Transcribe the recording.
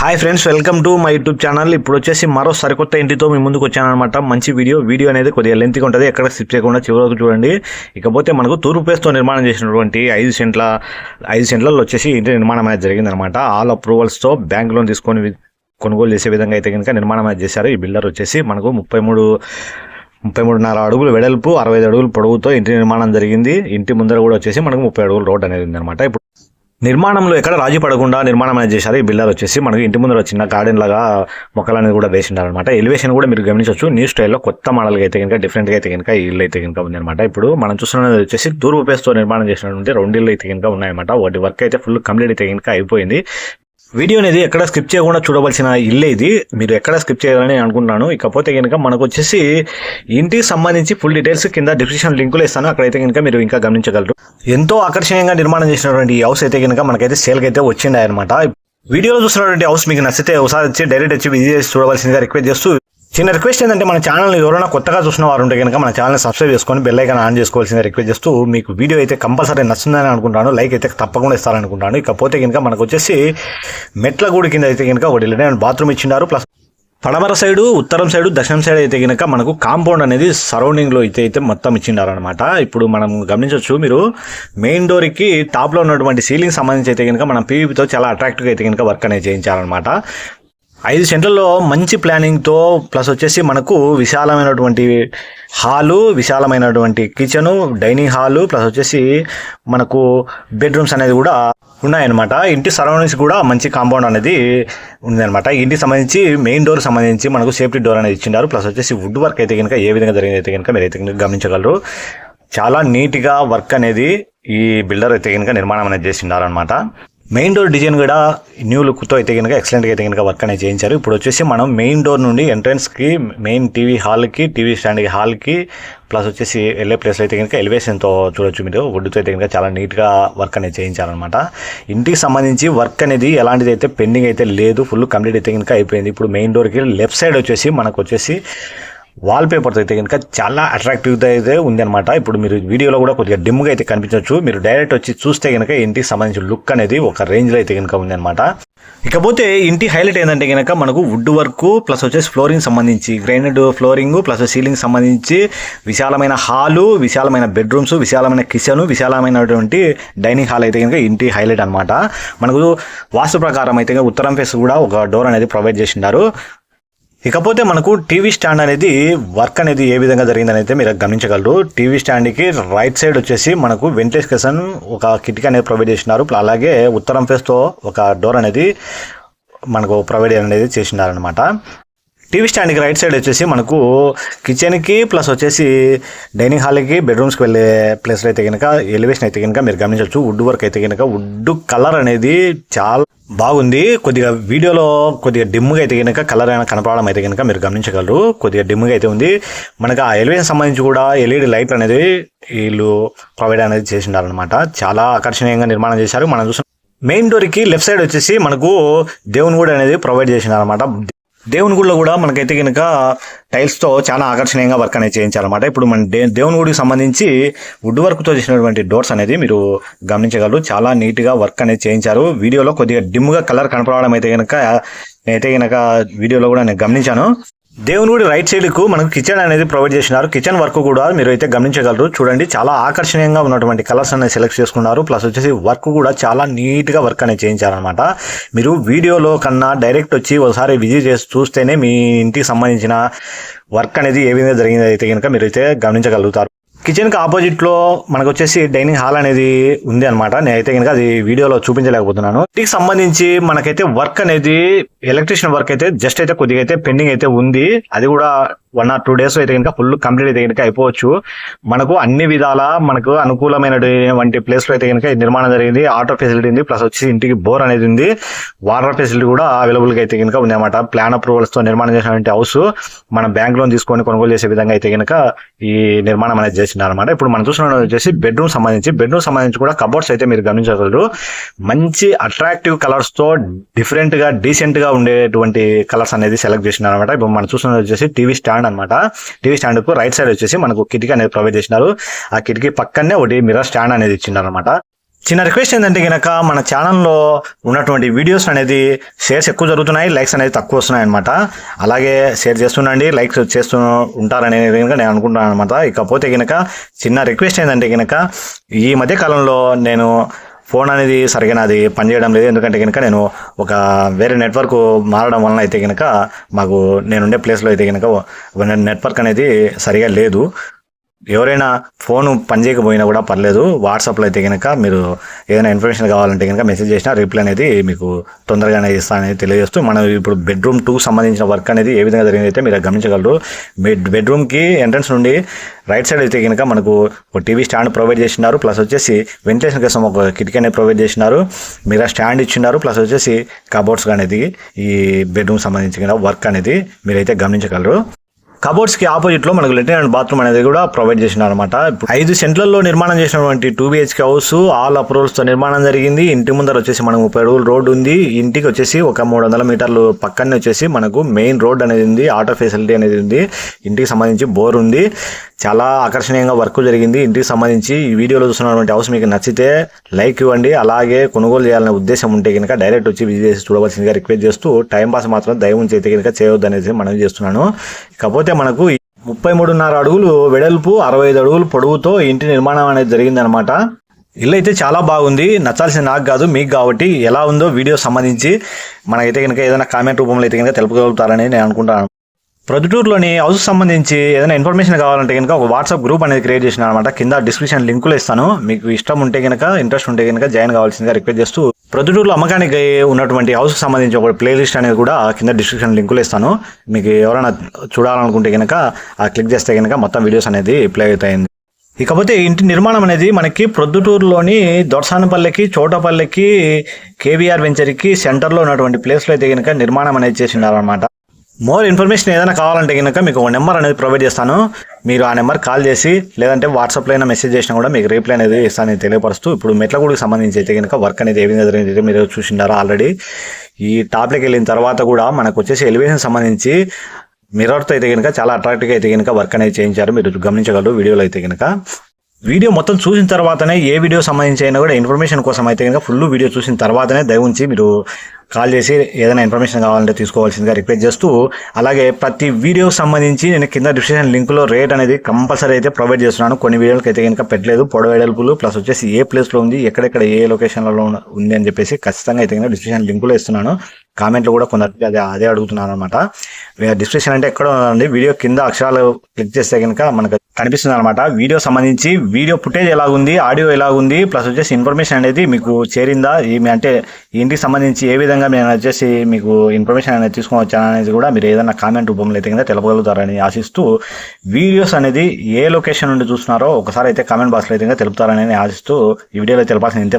Hi friends welcome to my YouTube channel ఇప్పుడు వచ్చేసి మరో సరికొత్త ఇంటితో మీ ముందుకు వచ్చాను అనమాట మంచి వీడియో వీడియో అనేది కొద్దిగా లెంత్గా ఉంటుంది. ఎక్కడ స్కిప్ చేయకుండా చివరి చూడండి. ఇకపోతే మనకు తూర్పు పేస్తో నిర్మాణం చేసినటువంటి ఐదు సెంట్ల ఐదు సెంట్లలో వచ్చేసి ఇంటి నిర్మాణం అనేది జరిగిందనమాట ఆల్ అప్రూవల్స్తో బ్యాంక్ లోన్ తీసుకొని కొనుగోలు చేసే విధంగా అయితే కనుక నిర్మాణం అనేది చేశారు. ఈ బిల్డర్ వచ్చేసి మనకు ముప్పై మూడు ముప్పై మూడున్నర అడుగులు వెడల్పు అరవై ఐదు అడుగులు పొడవుతో ఇంటి నిర్మాణం జరిగింది. ఇంటి ముందర కూడా వచ్చేసి మనకు ముప్పై అడుగులు రోడ్ అనేది ఉందన్నమాట. ఇప్పుడు నిర్మాణంలో ఎక్కడ రాజీ పడకుండా నిర్మాణం అనేది చేశారు. ఈ బిల్డర్ వచ్చేసి మనకి ఇంటి ముందర చిన్న గార్డెన్ లాగా మొక్కలు అనేది కూడా వేసిండారు ఎలివేషన్ కూడా మీరు గమనించవచ్చు. న్యూ స్టైల్లో కొత్త మోడల్గా అయితే కనుక డిఫరెంట్గా అయితే కనుక ఈ ఇల్లు అయితే కనుక ఉందన్నమాట. ఇప్పుడు మనం చూస్తున్నది వచ్చేసి తూర్పు పేస్తో నిర్మాణం చేసినటువంటి రెండు ఇల్లు అయితే కనుక ఉన్నాయన్నమాట. వాటి వర్క్ అయితే ఫుల్ కంప్లీట్ అయితే కనుక అయిపోయింది. వీడియో అనేది ఎక్కడ స్కిప్ చేయకుండా చూడవలసిన ఇల్లే ఇది. మీరు ఎక్కడ స్కిప్ చేయాలని నేను అనుకుంటున్నాను. ఇకపోతే కనుక మనకు వచ్చేసి ఇంటికి సంబంధించి ఫుల్ డీటెయిల్స్ కింద డిస్క్రిప్షన్ లింకులు ఇస్తాను. అక్కడైతే కనుక మీరు ఇంకా గమనించగలరు. ఎంతో ఆకర్షణీయంగా నిర్మాణం చేసినటువంటి ఈ హౌస్ అయితే కనుక మనకైతే సేల్కి అయితే వచ్చిండే అనమాట వీడియోలో చూసినటువంటి హౌస్ మీకు నచ్చితే ఒకసారి వచ్చి డైరెక్ట్ వచ్చి విజిట్ చేసి చూడవలసిందిగా రిక్వెస్ట్ చేస్తూ చిన్న రిక్వెస్ట్ ఏంటంటే మన ఛానల్ ఎవరైనా కొత్తగా చూసిన వారు ఉంటే కనుక మన ఛానల్ సబ్స్క్రైబ్ చేసుకొని బెల్ ఐకాన్ ఆన్ చేసుకోవాల్సింది రిక్వెస్ట్ చేస్తూ మీకు వీడియో అయితే కంపల్సరీ నచ్చిందని అనుకుంటాను లైక్ అయితే తప్పకుండా ఇస్తారనుకుంటాను ఇకపోతే కనుక మనకు వచ్చేసి మెట్ల గూడి కింద అయితే కనుక ఒకటి లేని బాత్రూమ్ ఇచ్చినారు ప్లస్ పడమర సైడు ఉత్తరం సైడు దక్షిణం సైడ్ అయితే కనుక మనకు కాంపౌండ్ అనేది సరౌండింగ్లో అయితే అయితే మొత్తం ఇచ్చిండారనమాట ఇప్పుడు మనం గమనించవచ్చు మీరు మెయిన్ డోర్కి టాప్లో ఉన్నటువంటి సీలింగ్ సంబంధించి అయితే కనుక మనం పీవీపీతో చాలా అట్రాక్టివ్గా అయితే కనుక వర్క్ అనేది చేయించాలన్నమాట ఐదు సెంట్లలో మంచి ప్లానింగ్తో ప్లస్ వచ్చేసి మనకు విశాలమైనటువంటి హాలు విశాలమైనటువంటి కిచెను డైనింగ్ హాలు ప్లస్ వచ్చేసి మనకు బెడ్రూమ్స్ అనేది కూడా ఉన్నాయన్నమాట. ఇంటి సరౌండింగ్స్ కూడా మంచి కాంపౌండ్ అనేది ఉందన్నమాట. ఇంటికి సంబంధించి మెయిన్ డోర్ సంబంధించి మనకు సేఫ్టీ డోర్ అనేది ఇచ్చిండారు. ప్లస్ వచ్చేసి వుడ్ వర్క్ అయితే కనుక ఏ విధంగా జరిగింది అయితే కనుక మీరు అయితే కనుక గమనించగలరు. చాలా నీట్గా వర్క్ అనేది ఈ బిల్డర్ అయితే కనుక నిర్మాణం అనేది చేసిండారనమాట మెయిన్ డోర్ డిజైన్ కూడా న్యూ లుక్తో అయితే కనుక ఎక్సలెంట్గా అయితే కనుక వర్క్ అనేది చేయించారు. ఇప్పుడు వచ్చేసి మనం మెయిన్ డోర్ నుండి ఎంట్రన్స్కి మెయిన్ టీవీ హాల్కి టీవీ స్టాండ్కి హాల్కి ప్లస్ వచ్చేసి వెళ్ళే ప్లేస్లో అయితే కనుక ఎలివేషన్తో చూడొచ్చు మీరు. వుడ్తో అయితే కనుక చాలా నీట్గా వర్క్ అనేది చేయించారనమాట ఇంటికి సంబంధించి వర్క్ అనేది ఎలాంటిది అయితే పెండింగ్ అయితే లేదు. ఫుల్ కంప్లీట్ అయితే కనుక అయిపోయింది. ఇప్పుడు మెయిన్ డోర్కి లెఫ్ట్ సైడ్ వచ్చేసి మనకు వచ్చేసి వాల్పేపర్స్ అయితే కనుక చాలా అట్రాక్టివ్గా అయితే ఉందన్నమాట. ఇప్పుడు మీరు వీడియోలో కూడా కొద్దిగా డిమ్గా అయితే కనిపించవచ్చు. మీరు డైరెక్ట్ వచ్చి చూస్తే కనుక ఇంటికి సంబంధించిన లుక్ అనేది ఒక రేంజ్లో అయితే కనుక ఉందన్నమాట. ఇకపోతే ఇంటి హైలైట్ ఏంటంటే కనుక మనకు వుడ్ వర్క్ ప్లస్ వచ్చేసి ఫ్లోరింగ్ సంబంధించి గ్రైనడ్ ఫ్లోరింగ్ ప్లస్ సీలింగ్ సంబంధించి విశాలమైన హాలు విశాలమైన బెడ్రూమ్స్ విశాలమైన కిచెన్ విశాలమైనటువంటి డైనింగ్ హాల్ అయితే కనుక ఇంటి హైలైట్ అన్నమాట. మనకు వాస్తు ప్రకారం అయితే ఉత్తరం ఫేస్ కూడా ఒక డోర్ అనేది ప్రొవైడ్ చేసిండారు. ఇకపోతే మనకు టీవీ స్టాండ్ అనేది వర్క్ అనేది ఏ విధంగా జరిగిందని అయితే మీరు గమనించగలరు. టీవీ స్టాండ్కి రైట్ సైడ్ వచ్చేసి మనకు వెంటిలేషన్ ఒక కిటికీ అనేది ప్రొవైడ్ చేసినారు. అలాగే ఉత్తరం ఫేస్తో ఒక డోర్ అనేది మనకు ప్రొవైడ్ అనేది చేసినారనమాట టీవీ స్టాండ్కి రైట్ సైడ్ వచ్చేసి మనకు కిచెన్కి ప్లస్ వచ్చేసి డైనింగ్ హాల్కి బెడ్రూమ్స్కి వెళ్ళే ప్లేస్లో అయితే కనుక ఎలివేషన్ అయితే కనుక మీరు గమనించవచ్చు. వుడ్ వర్క్ అయితే కనుక వుడ్ కలర్ అనేది చాలా బాగుంది. కొద్దిగా వీడియోలో కొద్దిగా డిమ్గా అయితే కనుక కలర్ అయినా కనపడడం అయితే కనుక మీరు గమనించగలరు. కొద్దిగా డిమ్గా అయితే ఉంది. మనకు ఆ ఎలివేషన్ సంబంధించి కూడా ఎల్ఈడి లైట్ అనేది వీళ్ళు ప్రొవైడ్ అనేది చేసిండారనమాట చాలా ఆకర్షణీయంగా నిర్మాణం చేశారు. మనం చూసిన మెయిన్ డోర్కి లెఫ్ట్ సైడ్ వచ్చేసి మనకు దేవుని గుడి అనేది ప్రొవైడ్ చేసినారనమాట దేవుని గుడిలో కూడా మనకైతే కనుక టైల్స్తో చాలా ఆకర్షణీయంగా వర్క్ అనేది చేయించాలన్నమాట ఇప్పుడు మన దే దేవుని గుడికి సంబంధించి వుడ్ వర్క్తో చేసినటువంటి డోర్స్ అనేది మీరు గమనించగలరు. చాలా నీట్గా వర్క్ అనేది చేయించారు. వీడియోలో కొద్దిగా డిమ్గా కలర్ కనపడడం అయితే కనుక నేనైతే కనుక వీడియోలో కూడా నేను గమనించాను. దేవుని గుడి రైట్ సైడ్కు మనకు కిచెన్ అనేది ప్రొవైడ్ చేసినారు. కిచెన్ వర్క్ కూడా మీరు అయితే గమనించగలరు. చూడండి చాలా ఆకర్షణీయంగా ఉన్నటువంటి కలర్స్ అనేది సెలెక్ట్ చేసుకున్నారు. ప్లస్ వచ్చేసి వర్క్ కూడా చాలా నీట్గా వర్క్ అనేది చేయించారనమాట మీరు వీడియోలో కన్నా డైరెక్ట్ వచ్చి ఒకసారి విజిట్ చేసి చూస్తేనే మీ ఇంటికి సంబంధించిన వర్క్ అనేది ఏ విధంగా జరిగింది అయితే కనుక మీరు అయితే గమనించగలుగుతారు. కిచెన్కి ఆపోజిట్లో మనకు వచ్చేసి డైనింగ్ హాల్ అనేది ఉంది అనమాట నేనైతే కనుక అది వీడియోలో చూపించలేకపోతున్నాను. దీనికి సంబంధించి మనకైతే వర్క్ అనేది ఎలక్ట్రీషియన్ వర్క్ అయితే జస్ట్ అయితే కొద్దిగా అయితే పెండింగ్ అయితే ఉంది. అది కూడా వన్ ఆర్ టూ డేస్ అయితే కనుక ఫుల్ కంప్లీట్ అయితే కనుక అయిపోవచ్చు. మనకు అన్ని విధాల మనకు అనుకూలమైనటువంటి ప్లేస్లో అయితే కనుక నిర్మాణం జరిగింది. ఆటో ఫెసిలిటీ ఉంది. ప్లస్ వచ్చి ఇంటికి బోర్ అనేది ఉంది. వాటర్ ఫెసిలిటీ కూడా అవైలబుల్గా అయితే కనుక ఉంది ప్లాన్ అప్రూవల్స్తో నిర్మాణం చేసినటువంటి హౌస్ మనం బ్యాంక్ లోన్ తీసుకొని కొనుగోలు చేసే విధంగా అయితే కనుక ఈ నిర్మాణం అనేది చేసినారు అనమాట ఇప్పుడు మనం చూసిన వచ్చేసి బెడ్రూమ్ సంబంధించి. బెడ్రూమ్ సంబంధించి కూడా కబోర్డ్స్ అయితే మీరు గమనించగలరు. మంచి అట్రాక్టివ్ కలర్స్తో డిఫరెంట్గా డీసెంట్గా ఉండేటువంటి కలర్స్ అనేది సెలెక్ట్ చేసినారు అనమాట ఇప్పుడు మనం చూసిన వచ్చేసి టీవీ స్టాండ్ అనమాట టీవీ స్టాండ్కు రైట్ సైడ్ వచ్చేసి మనకు కిటికీ అనేది ప్రొవైడ్ చేసినారు. ఆ కిటికీ పక్కనే ఒకటి మిర్రర్ స్టాండ్ అనేది ఇచ్చినారు అనమాట చిన్న రిక్వెస్ట్ ఏంటంటే కనుక మన ఛానల్లో ఉన్నటువంటి వీడియోస్ అనేది షేర్స్ ఎక్కువ జరుగుతున్నాయి లైక్స్ అనేది తక్కువ వస్తున్నాయి అనమాట అలాగే షేర్ చేస్తుండండి లైక్స్ చేస్తూ ఉంటారనే కనుక నేను అనుకుంటున్నాను అనమాట ఇకపోతే కనుక చిన్న రిక్వెస్ట్ ఏంటంటే కనుక ఈ మధ్య కాలంలో నేను ఫోన్ అనేది సరిగ్గా అది పనిచేయడం లేదు. ఎందుకంటే కనుక నేను ఒక వేరే నెట్వర్క్ మారడం వలన అయితే కనుక మాకు నేనుండే ప్లేస్లో అయితే కనుక నెట్వర్క్ అనేది సరిగా లేదు. ఎవరైనా ఫోన్ పనిచేయకపోయినా కూడా పర్లేదు వాట్సాప్లో అయితే కనుక మీరు ఏదైనా ఇన్ఫర్మేషన్ కావాలంటే కనుక మెసేజ్ చేసినా రిప్లై అనేది మీకు తొందరగానే ఇస్తానని తెలియజేస్తూ మనం ఇప్పుడు బెడ్రూమ్ టూ సంబంధించిన వర్క్ అనేది ఏ విధంగా జరిగిందైతే మీరు గమనించగలరు. బెడ్ బెడ్రూమ్కి ఎంట్రన్స్ నుండి రైట్ సైడ్ అయితే కనుక మనకు ఒక టీవీ స్టాండ్ ప్రొవైడ్ చేసినారు ప్లస్ వచ్చేసి వెంటిలేషన్ కోసం ఒక కిటికీ అనేది ప్రొవైడ్ చేసినారు మీరు స్టాండ్ ఇచ్చినారు ప్లస్ వచ్చేసి కబోర్డ్స్ అనేది ఈ బెడ్రూమ్ సంబంధించిన వర్క్ అనేది మీరైతే గమనించగలరు. కబోర్డ్స్కి ఆపోజిట్లో మనకు లెట్రిన్ అండ్ బాత్రూమ్ అనేది కూడా ప్రొవైడ్ చేసినారు అనమాట ఐదు సెంట్లలో నిర్మాణం చేసినటువంటి టూ బిహెచ్కే హౌస్ ఆల్ అప్రూవల్స్తో నిర్మాణం జరిగింది. ఇంటి ముందర వచ్చేసి మనకు ముప్పై అడుగులు రోడ్డు ఉంది. ఇంటికి వచ్చేసి ఒక మూడు వందల మీటర్లు పక్కనే వచ్చేసి మనకు మెయిన్ రోడ్ అనేది ఉంది. ఆటో ఫెసిలిటీ అనేది ఉంది. ఇంటికి సంబంధించి బోర్ ఉంది. చాలా ఆకర్షణీయంగా వర్క్ జరిగింది. ఇంటికి సంబంధించి ఈ వీడియోలో చూస్తున్నటువంటి హౌస్ మీకు నచ్చితే లైక్ ఇవ్వండి. అలాగే కొనుగోలు చేయాలనే ఉద్దేశం ఉంటే కనుక డైరెక్ట్ వచ్చి విజిట్ చేసి చూడవలసిందిగా రిక్వెస్ట్ చేస్తూ టైం పాస్ మాత్రం దైవం అయితే కనుక చేయవద్దు అనేది మనం చేస్తున్నాను. కాకపోతే మనకు ఈ ముప్పై మూడున్నర అడుగులు వెడల్పు అరవై ఐదు అడుగులు పొడవుతో ఇంటి నిర్మాణం అనేది జరిగిందనమాట ఇల్లు అయితే చాలా బాగుంది. నచ్చాల్సిన నాకు కాదు మీకు కాబట్టి ఎలా ఉందో వీడియో సంబంధించి మనకైతే కనుక ఏదైనా కామెంట్ రూపంలో అయితే కనుక తెలుపగలుగుతారని నేను అనుకుంటాను. ప్రొద్దుటూరులోని హౌస్ సంబంధించి ఏదైనా ఇన్ఫర్మేషన్ కావాలంటే కనుక ఒక వాట్సాప్ గ్రూప్ అనేది క్రియేట్ చేసిన అనమాట కింద డిస్క్రిప్షన్ లింకులు ఇస్తాను. మీకు ఇష్టం ఉంటే కనుక ఇంట్రెస్ట్ ఉంటే కనుక జాయిన్ కావాల్సిందిగా రిక్వెస్ట్ చేస్తూ ప్రొద్దుటూరులో అమ్మకానికి ఉన్నటువంటి హౌస్ సంబంధించి ఒక ప్లేలిస్ట్ అనేది కూడా కింద డిస్క్రిప్షన్ లింకులు ఇస్తాను మీకు ఎవరైనా చూడాలనుకుంటే కనుక ఆ క్లిక్ చేస్తే కనుక మొత్తం వీడియోస్ అనేది ప్లే అవుతాయి ఇకపోతే ఇంటి నిర్మాణం అనేది మనకి ప్రొద్దుటూరులోని దొరసానపల్లికి చోటపల్లికి కేవీఆర్ వెంచర్కి సెంటర్లో ఉన్నటువంటి ప్లేస్లో అయితే కనుక నిర్మాణం అనేది చేసినారనమాట మోర్ ఇన్ఫర్మేషన్ ఏదైనా కావాలంటే కనుక మీకు ఒక నెంబర్ అనేది ప్రొవైడ్ చేస్తాను. మీరు ఆ నెంబర్ కాల్ చేసి లేదంటే వాట్సాప్లో అయినా మెసేజ్ చేసినా కూడా మీకు రిప్లై అనేది నేను తెలియపరుస్తూ ఇప్పుడు మెట్లగూడికి సంబంధించి అయితే కనుక వర్క్ అనేది ఏ విధంగా జరిగింది మీరు చూసిండారా ఆల్రెడీ ఈ టాప్లోకి వెళ్ళిన తర్వాత కూడా మనకు వచ్చేసి ఎలివేషన్ సంబంధించి మిర్రర్తో అయితే కనుక చాలా అట్రాక్టివ్గా అయితే కనుక వర్క్ అనేది చేయించారు. మీరు గమనించగలరు వీడియోలో అయితే కనుక వీడియో మొత్తం చూసిన తర్వాతనే ఏ వీడియో సంబంధించి అయినా కూడా ఇన్ఫర్మేషన్ కోసం అయితే కనుక ఫుల్ వీడియో చూసిన తర్వాతనే దయవుంచి మీరు కాల్ చేసి ఏదైనా ఇన్ఫర్మేషన్ కావాలంటే తీసుకోవాల్సిందిగా రిక్వెస్ట్ చేస్తూ అలాగే ప్రతి వీడియోకి సంబంధించి నేను కింద డిస్క్రిప్షన్ లింక్లో రేట్ అనేది కంపల్సరీ అయితే ప్రొవైడ్ చేస్తున్నాను. కొన్ని వీడియోలకి అయితే కనుక పెట్టలేదు. పొడవేడల్పులు ప్లస్ వచ్చేసి ఏ ప్లేస్లో ఉంది ఎక్కడెక్కడ ఏ లొకేషన్లలో ఉంది అని చెప్పేసి ఖచ్చితంగా అయితే కనుక డిస్క్రిప్షన్ లింకులో ఇస్తున్నాను. కామెంట్లో కూడా కొందరికి అదే అదే అడుగుతున్నాను అనమాట డిస్క్రిప్షన్ అంటే ఎక్కడ ఉంది. వీడియో కింద అక్షరాలు క్లిక్ చేస్తే కనుక మనకు కనిపిస్తుంది అనమాట వీడియో సంబంధించి వీడియో ఫుటేజ్ ఎలాగుంది ఆడియో ఎలాగుంది ప్లస్ వచ్చేసి ఇన్ఫర్మేషన్ అనేది మీకు చేరిందా? ఈ- అంటే ఇంటికి సంబంధించి ఏ విధంగా నేను వచ్చేసి మీకు ఇన్ఫర్మేషన్ అనేది తీసుకొని అనేది కూడా మీరు ఏదైనా కామెంట్ రూపంలో అయితే కింద తెలపగలుగుతారని ఆశిస్తూ వీడియోస్ అనేది ఏ లొకేషన్ నుండి చూస్తున్నారో ఒకసారి అయితే కామెంట్ బాక్స్లో అయితే తెలుపుతారని ఆశిస్తూ ఈ వీడియోలో తెలపాల్సిన